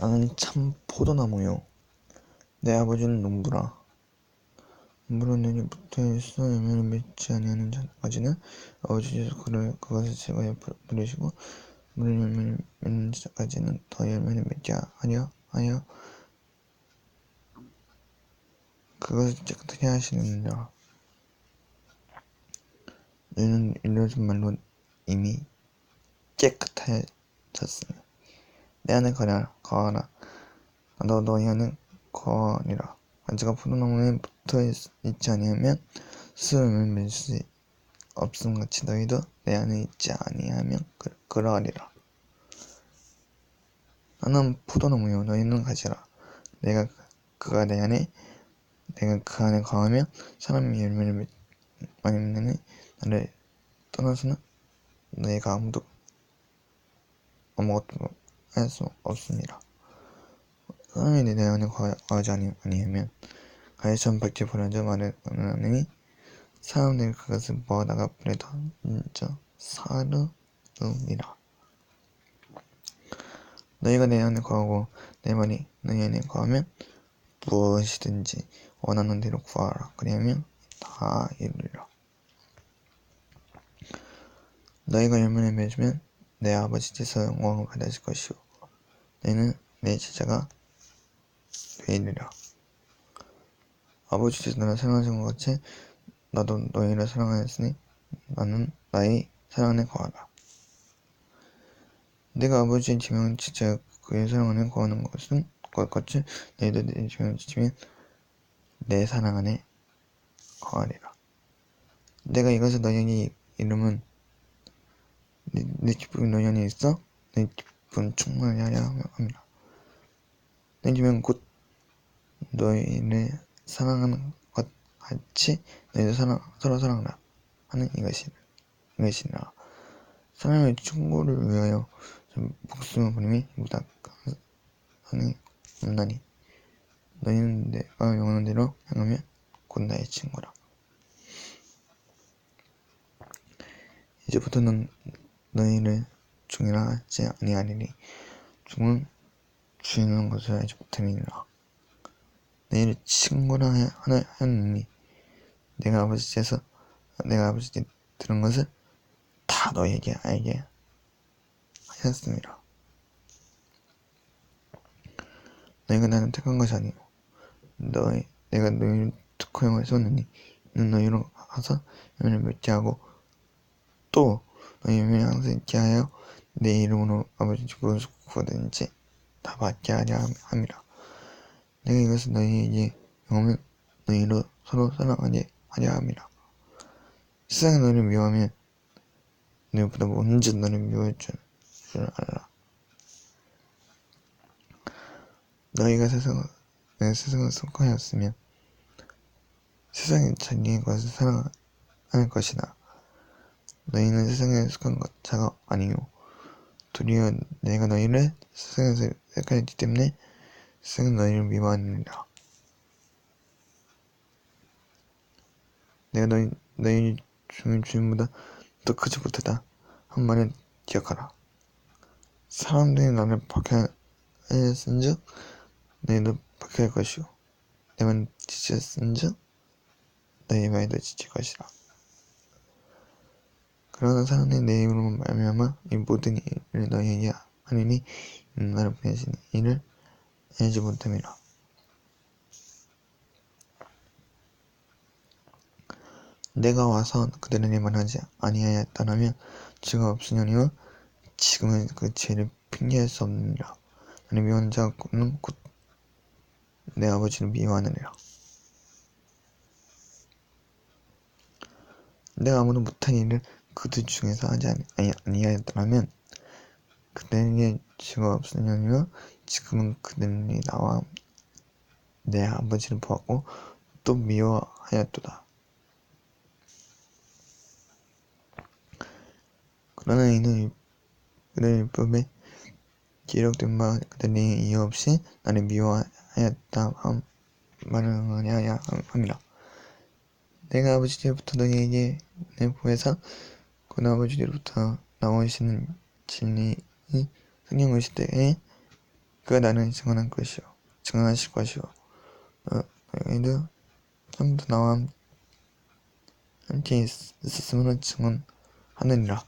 나는 참 포도나무요. 내 아버지는 농부라. 농부는 눈이 붙어있어 열매를 맺지 아니하는 전까지는 아버지께서 그를 그것을 제거해 버리시고 물을 열매를 맺는 자까지는 더 열매를 맺게 하려 하여 그것을 깨끗하게 하시느니라. 너희는 이르는 말로 이미 깨끗해졌으니 내 안에 거하라 나도 너희 안에 거하리라. 가지가 포도나무에 붙어 있 지 아니하면 스스로 맺을 수 없음 같이 너희도 내 안에 있지 아니하면 그, 그러하리라. 나는 포도나무요 너희는 가지라. 내가 그, 그가 내 안에 내가 그 안에 거하며 사람이 열매를 많이 맺느니 나를 떠나서는 너희가 아무도 아무것도 할 수 없습니다. 사람이 내 안에 거하지 아니하면 가해처럼 밖에 버려져 말하느니 사람들이 그것을 모아다가 불에 던져 사르느니라. 너희가 내 안에 거하고 내 말이 너희 안에 거하면 무엇이든지 원하는 대로 구하라. 그리하면 다 이루리라. 너희가 열매를 맺으면 내 아버지께서 영광을 받으실 것이요 너희는 내 제자가 되리라. 아버지께서 나를 사랑하신 것 같이 나도 너희를 사랑하였으니 나는 나의 사랑 안에 거하라. 내가 아버지의 지명을 지켜 그의 사랑 안에 거하는 것은 것 같이 너희도 내 지명을 지키면 내 사랑 안에 거하리라. 내가 이것을 너희에게 이름은 내, 내 기쁨이 너희 안에 있어 내 기쁨 충만하게 하려 합니다. 내 기쁨은 곧 너희를 사랑하는 것 같이 너희도 사랑, 서로 사랑하라 하는 이것이, 이것이니라. 사람의 충고를 위하여 목숨을 버림이 무닥하니 없나니 너희는 내가 영원한 대로 향하면 곧 나의 친구라. 이제부터는 너희를 중이라 하지 아니하리니 중은 주인하는 것을 알지 못함이니라 너희를 친구라 하나 하였느니 내가 아버지께서 내가 아버지께 들은 것을 다 너희에게 알게 하였습니다. 너희가 나를 택한 것이 아니요 너희 내가 너희를 특허형을 쏘느니 이는 너희로 가서 열매를 맺게 하고 또 너희 명을 항상 있게 하여 내 이름으로 아버지 무엇을 구하든지 다 받게 하려 함이라. 내가 이것을 너희에게 명하면 너희로 서로 사랑하게 하려 함이라. 세상이 너를 미워하면 너희보다 먼저 너를 미워할 줄, 줄 알라. 너희가 세상을, 내 세상을 속하였으면 세상이 자기의 것을 사랑할 것이다. 너희는 세상에 속한 것 자가 아니요. 도리어 내가 너희를 세상에서 택하였기 때문에 세상은 너희를 미워하느니라. 내가 너희 너희 주인 주인보다 더 크지 못하다. 한 말을 기억하라. 사람들이 나를 박해하였은즉 너희도 박해할 것이요. 내만 지쳤은즉 너희 말도 지칠 것이라 그러나 사람들이 내 이름으로 말미암아 이 모든 일을 너희에게 하리니 이는 나를 보내신 이를 알지 못함이라. 내가 와서 그들에게 말하지 아니하였다면 죄가 없으려니와 지금은 그 죄를 핑계할 수 없느니라. 나는 미워하는 자는 곧 내 아버지를 미워하느니라. 내가 아무도 못한 일을 그들 중에서 하지 아니하였더라면 그들에게 죄가 없으려니와 지금은 그들이 나와 내 아버지를 보았고 또 미워하였도다. 그러나 이는 그들 율법에 기록된 바 그들이 이유 없이 나를 미워하였다 함 말을 하냐 함이라. 내가 아버지께로부터 너희에게 내보에서 그 아버지로부터 나오시는 진리의 성령의 시대에 그가 나를 증언한 것이요. 증언하실 것이요. 너, 너희도 처음부터 나와 함- 함께 있, 있었음으로 증언하느니라